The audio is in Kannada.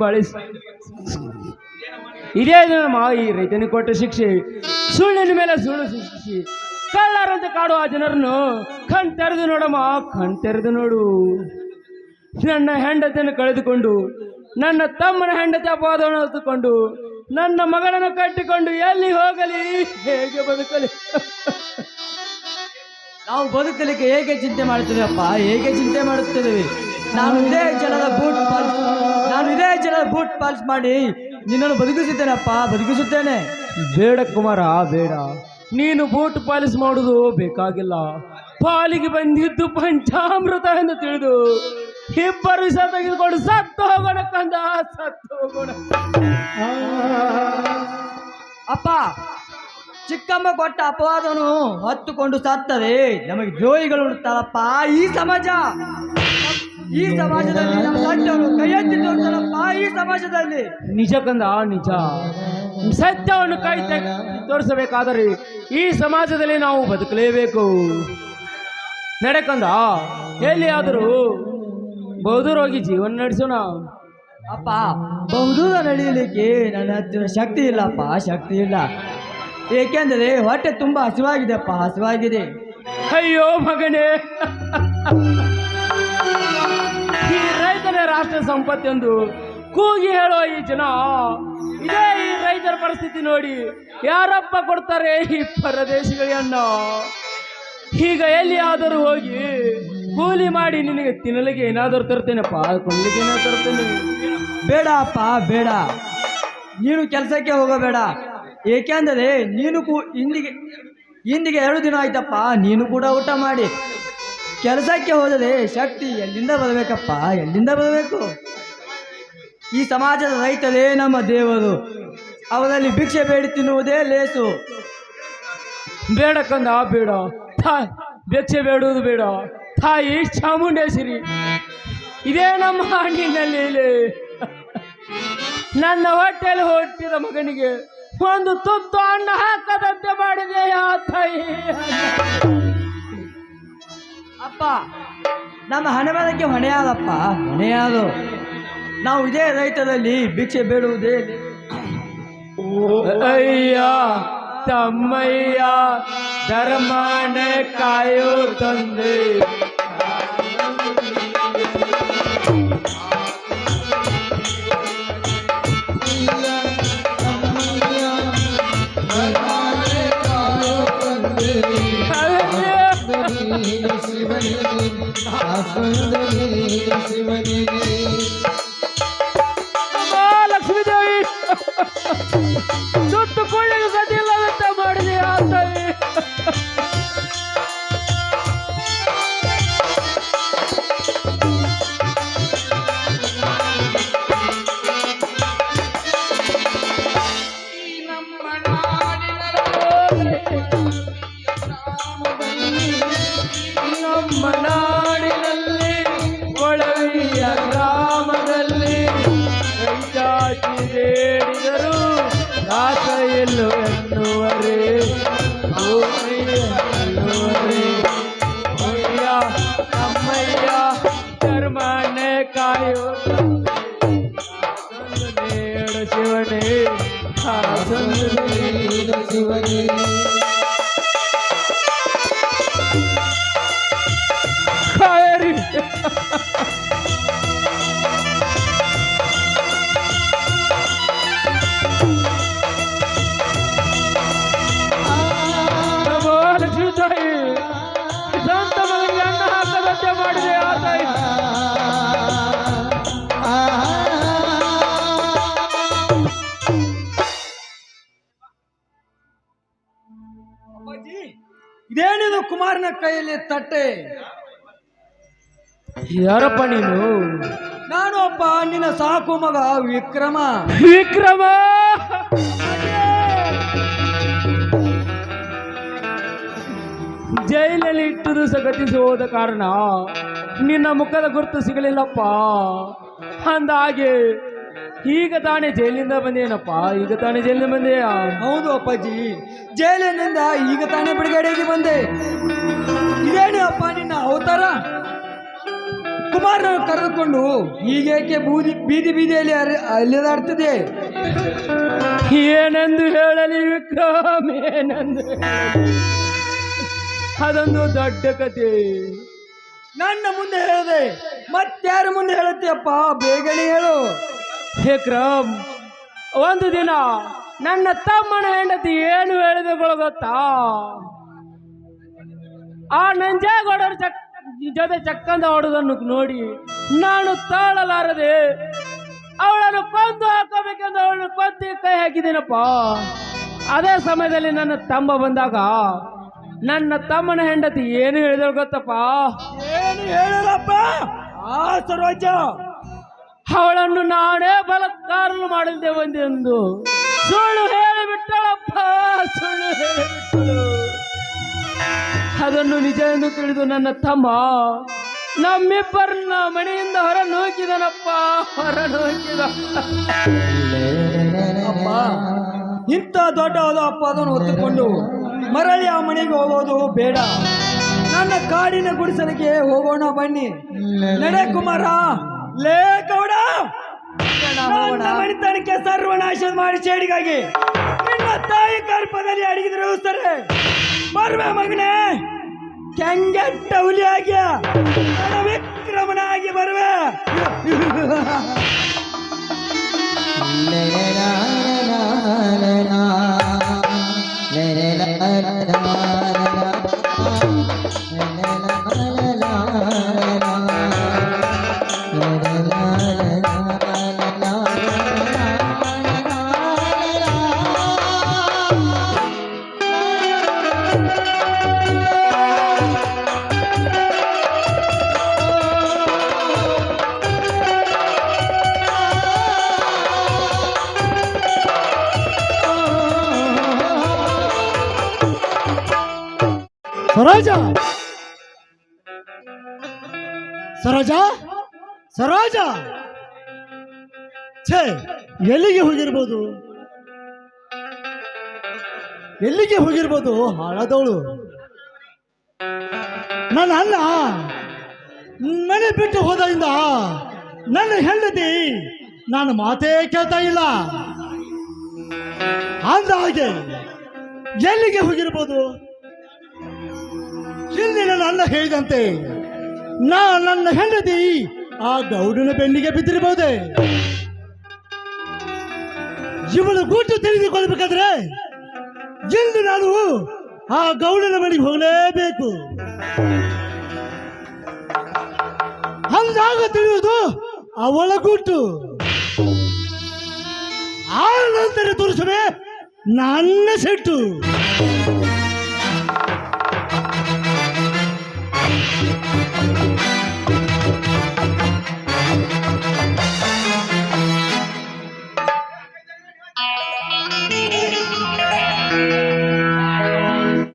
ಬಳಸಿ ಇದೇ ನಮ್ಮ ಈ ರೈತನಿಗೆ ಕೊಟ್ಟ ಶಿಕ್ಷೆ. ಸುಳ್ಳಿನ ಮೇಲೆ ಸುಳ್ಳು ಶಿಕ್ಷೆ ಕಳ್ಳರಂತೆ ಕಾಡುವ ಆ ಜನರನ್ನು ಕಣ್ ತೆರೆದು ನೋಡಮ್ಮ, ಕಣ್ ತೆರೆದು ನೋಡು. ನನ್ನ ಹೆಂಡತಿಯನ್ನು ಕಳೆದುಕೊಂಡು, ನನ್ನ ತಮ್ಮನ ಹೆಂಡತಿ ಅಪವಾದವನ್ನು ಹೊತ್ತುಕೊಂಡು, ನನ್ನ ಮಗಳನ್ನು ಕಟ್ಟಿಕೊಂಡು ಎಲ್ಲಿ ಹೋಗಲಿ, ಹೇಗೆ ಬದುಕಲಿ? ನಾವು ಬದುಕಲಿಕ್ಕೆ ಹೇಗೆ ಚಿಂತೆ ಮಾಡುತ್ತೇವಪ್ಪ ಹೇಗೆ ಚಿಂತೆ ಮಾಡುತ್ತಿದ್ದೇವೆ ನಾನು ಇದೇ ಜನದ ಬೂಟ್ ಪಾಲ್ಸ್ ನಾನು ಇದೇ ಜನದ ಬೂಟ್ ಪಾಲಿಸ್ ಮಾಡಿ ನಿನ್ನನ್ನು ಬದುಕಿಸುತ್ತೇನಪ್ಪ ಬದುಕಿಸುತ್ತೇನೆ. ಬೇಡ ಕುಮಾರ ಬೇಡ. ನೀನು ಬೂಟ್ ಪಾಲಿಸ್ ಮಾಡುವುದು ಬೇಕಾಗಿಲ್ಲ. ಪಾಲಿಗೆ ಬಂದಿದ್ದು ಪಂಚಾಮೃತ ಎಂದು ತಿಳಿದು ಇಬ್ಬರು ವಿಷ ತೆಗೆದುಕೊಂಡು ಸತ್ತು ಹೋಗೋಣ ಕಂದ ಸತ್ತು ಹೋಗೋಣ. ಅಪ್ಪ ಚಿಕ್ಕಮ್ಮ ಕೊಟ್ಟ ಅಪವಾದನು ಹತ್ತುಕೊಂಡು ಸತ್ತದೆ ನಮಗೆ ಜೋಯಿಗಳು ಉಡ್ತಾರಪ್ಪ ಈ ಸಮಾಜ. ಈ ಸಮಾಜದಲ್ಲಿ ನಮ್ಮ ಸಣ್ಣವರು ಕೈ ಎತ್ತಿ ಈ ಸಮಾಜದಲ್ಲಿ. ನಿಜ ಕಂದ ನಿಜ. ಸತ್ಯವನ್ನು ಕೈ ತೆ- ತೋರಿಸಬೇಕಾದರೆ ಈ ಸಮಾಜದಲ್ಲಿ ನಾವು ಬದುಕಲೇಬೇಕು. ನಡೆಕಂದ ಎಲ್ಲಿಯಾದರೂ ಬಹುದೂರೋಗಿ ಜೀವನ ನಡೆಸೋಣ. ಅಪ್ಪ ಬಹುದೂರ ನಡೆಯಲಿಕ್ಕೆ ನನ್ನ ಹತ್ತಿರ ಶಕ್ತಿ ಇಲ್ಲಪ್ಪ ಶಕ್ತಿ ಇಲ್ಲ. ಏಕೆಂದರೆ ಹೊಟ್ಟೆ ತುಂಬಾ ಹಸಿವಾಗಿದೆ ಅಪ್ಪ ಹಸಿವಾಗಿದೆ. ಅಯ್ಯೋ ಮಗನೇ. ರಾಷ್ಟ್ರ ಸಂಪತ್ತೆಂದು ಕೂಗಿ ಹೇಳೋ ಈ ಜನ, ಇದೇ ಈ ರೈತರ ಪರಿಸ್ಥಿತಿ ನೋಡಿ ಯಾರಪ್ಪ ಕೊಡ್ತಾರೆ ಈ ಪರದೇಶಿಗಳನ್ನ ಈಗ ಎಲ್ಲಿಯಾದರೂ ಹೋಗಿ ಕೂಲಿ ಮಾಡಿ ನಿನಗೆ ತಿನ್ನಲಿಕ್ಕೆ ಏನಾದರೂ ತರ್ತೇನಪ್ಪ ಕೊಡ್ಲಿಕ್ಕೆ ಏನಾದ್ರು ತರ್ತೇನೆ ಬೇಡ ಅಪ್ಪ ಬೇಡ. ನೀನು ಕೆಲಸಕ್ಕೆ ಹೋಗಬೇಡ. ಏಕೆಂದರೆ ನೀನು ಕೂ ಇಂದಿಗೆ ಇಂದಿಗೆ ಎರಡು ದಿನ ಆಯ್ತಪ್ಪ. ನೀನು ಕೂಡ ಊಟ ಮಾಡಿ. ಕೆಲಸಕ್ಕೆ ಹೋದರೆ ಶಕ್ತಿ ಎಲ್ಲಿಂದ ಬರಬೇಕಪ್ಪ? ಎಲ್ಲಿಂದ ಬರಬೇಕು? ಈ ಸಮಾಜದ ರೈತರೇ ನಮ್ಮ ದೇವರು. ಅವರಲ್ಲಿ ಭಿಕ್ಷೆ ಬೇಡಿ ತಿನ್ನುವುದೇ ಲೇಸು. ಬೇಡ. ಬೇಡ ಭಿಕ್ಷೆ ಬೇಡುವುದು ಬೇಡ. ತಾಯಿ ಚಾಮುಂಡೇಶ್ವರಿ ಇದೇ ನಮ್ಮ ಹಣ್ಣಿನಲ್ಲಿ ನನ್ನ ಹೊಟ್ಟೆಯಲ್ಲಿ ಹೊಟ್ಟಿದ ಮಗನಿಗೆ ಒಂದು ತುತ್ತು ಅಣ್ಣ ಹಾಕದಂತೆ ಮಾಡಿದೆ ಆ ತಾಯಿ. ಅಪ್ಪ ನಮ್ಮ ಹಣೆಬರಕ್ಕೆ ಹೊಣೆಯಾದಪ್ಪ. ಹೊಣೆಯಾದು. ನಾವು ಇದೇ ರೈತದಲ್ಲಿ ಭಿಕ್ಷೆ ಬೇಡುವುದೇ ಅಯ್ಯ ತಮ್ಮಯ್ಯ ಧರ್ಮನೆ ಕಾಯೋ ತಂದೆ. ಲಕ್ಷ್ಮೀ ಶಿವನೇ ಶಿವನೇ. ಕೈಯಲ್ಲಿ ತಟ್ಟೆ. ಯಾರಪ್ಪ ನೀನು? ನಾನು ಒಬ್ಬ ನಿನ್ನ ಸಾಕು ಮಗ ವಿಕ್ರಮ. ವಿಕ್ರಮ! ಜೈಲಲ್ಲಿ ಇಟ್ಟು ದಿವಸ ಗತಿಸಿ ಹೋದ ಕಾರಣ ನಿನ್ನ ಮುಖದ ಗುರುತು ಸಿಗಲಿಲ್ಲಪ್ಪ. ಅಂದಾಗೆ ಈಗ ತಾನೇ ಜೈಲಿಂದ ಬಂದೇನಪ್ಪ? ಈಗ ತಾನೇ ಜೈಲಿಂದ ಬಂದೆಯಾ? ಹೌದು ಅಪ್ಪಾಜಿ ಜೈಲಿನಿಂದ ಈಗ ತಾನೇ ಬಿಡುಗಡೆಗೆ ಬಂದೆ. ಇದೇನು ಅಪ್ಪ ನಿನ್ನ ಅವತಾರ? ಕುಮಾರ ಕುಮಾರನ ಕರೆದುಕೊಂಡು ಈಗೇಕೆ ಬೂದಿ ಬೀದಿ ಬೀದಿಯಲ್ಲಿ ಅರೆ- ಅಲೆದಾಡ್ತಿದೆ? ಏನೆಂದು ಹೇಳಲಿ ವಿಕ್ರಮ ಏನೆಂದು ಅದೊಂದು ದೊಡ್ಡ ಕತೆ ನನ್ನ ಮುಂದೆ ಹೇಳಿದೆ ಮತ್ತಾರ ಮುಂದೆ ಹೇಳುತ್ತೀಯಪ್ಪ? ಬೇಗನೆ ಹೇಳು. ವಿಕ್ರಮ್ ಒಂದು ದಿನ ನನ್ನ ತಮ್ಮನ ಹೆಂಡತಿ ಏನು ಹೇಳಿದಗಳು ಗೊತ್ತಾ? ಆ ನಂಜೇಗೌಡರ ಚಕ್ ಜೊತೆ ಚಕ್ಕಂದ ಹೊಡೆದನ್ನು ನೋಡಿ ನಾನು ತಾಳಲಾರದೆ ಅವಳನ್ನು ಕೊಂದು ಹಾಕೋಬೇಕೆಂದು ಅವಳನ್ನು ಕೊಂದು ಕೈ ಹಾಕಿದ್ದೀನಪ್ಪ ಅದೇ ಸಮಯದಲ್ಲಿ ನನ್ನ ತಮ್ಮ ಬಂದಾಗ ನನ್ನ ತಮ್ಮನ ಹೆಂಡತಿ ಏನು ಹೇಳಿದಳು ಗೊತ್ತಪ್ಪ? ಏನು ಹೇಳಪ್ಪ ಆ ಸರೋಜ. ಅವಳನ್ನು ನಾನೇ ಬಲತ್ಕಾರನು ಮಾಡಿದ್ದೆ ಒಂದೆಂದು ಸುಳ್ಳು ಹೇಳಿಬಿಟ್ಟಳಪ್ಪ ಸುಳ್ಳು ಹೇಳಿಬಿಟ್ಟಳು ಅದನ್ನು ನಿಜ ಎಂದು ತಿಳಿದು ನನ್ನ ತಮ್ಮ ನಮ್ಮಿಬ್ಬರನ್ನ ಮನೆಯಿಂದ ಹೊರ ನೋಕಿದನಪ್ಪ ಹೊರ ನೋಕಿದ ಅಪ್ಪ ಇಂಥ ದೊಡ್ಡವಾದ ಅಪ್ಪದನ್ನು ಹೊತ್ತುಕೊಂಡು ಮರಳಿ ಆ ಮನೆಗೆ ಹೋಗೋದು ಬೇಡ. ನನ್ನ ಕಾಡಿನ ಗುಡಿಸಲಿಕ್ಕೆ ಹೋಗೋಣ ಬನ್ನಿ. ನಡೆ ಕುಮಾರ ಲೇ ಗೌಡ. ಸರ್ವನಾಶ ಮಾಡಿ ಚೇಡಿಗಾಗಿ ನಿನ್ನ ತಾಯಿ ಕರ್ಪದಲ್ಲಿ ಅಡಗಿದ್ರು ಸರಿ. ಬರುವೆ ಮಗನೇ! ಕೆಂಗೆಟ್ಟ ಹುಲಿಯಾಗಿ ನನ್ನ ವಿಕ್ರಮನಾಗಿ ಬರುವೆ ಸರೋಜ! ಸರೋಜ! ಸರೋಜ! ಛೇ, ಎಲ್ಲಿಗೆ ಹೋಗಿರ್ಬೋದು? ಎಲ್ಲಿಗೆ ಹೋಗಿರ್ಬೋದು ಹಾಳಾದವಳು? ನನ್ನ ಅಣ್ಣ ಮನೆ ಬಿಟ್ಟು ಹೋದಾಗಿಂದ ನನ್ನ ಹೆಂಡತಿ ನಾನು ಮಾತೇ ಕೇಳ್ತಾ ಇಲ್ಲ. ಅಂದ ಹಾಗೆ ಎಲ್ಲಿಗೆ ಹೋಗಿರ್ಬೋದು? ನನ್ನ ಅಣ್ಣ ಹೇಳಿದಂತೆ. ನಾ ನನ್ನ ಹೆಂಡತಿ, ಆ ಗೌಡನ ಬೆನ್ನಿಗೆ ಬಿದ್ದಿರಬಹುದೇ? ಇವಳು ಗೂಟು ತಿಳಿದುಕೊಳ್ಬೇಕಾದ್ರೆ ಇಂದು ನಾನು ಆ ಗೌಡನ ಮನೆಗೆ ಹೋಗಲೇಬೇಕು. ಹಂಗಾಗ ತಿಳಿಯುವುದು ಅವಳ ಗುಟ್ಟು. ಆ ನಂತರ ತೋರಿಸುವೆ ನನ್ನ ಸೆಟ್ಟು.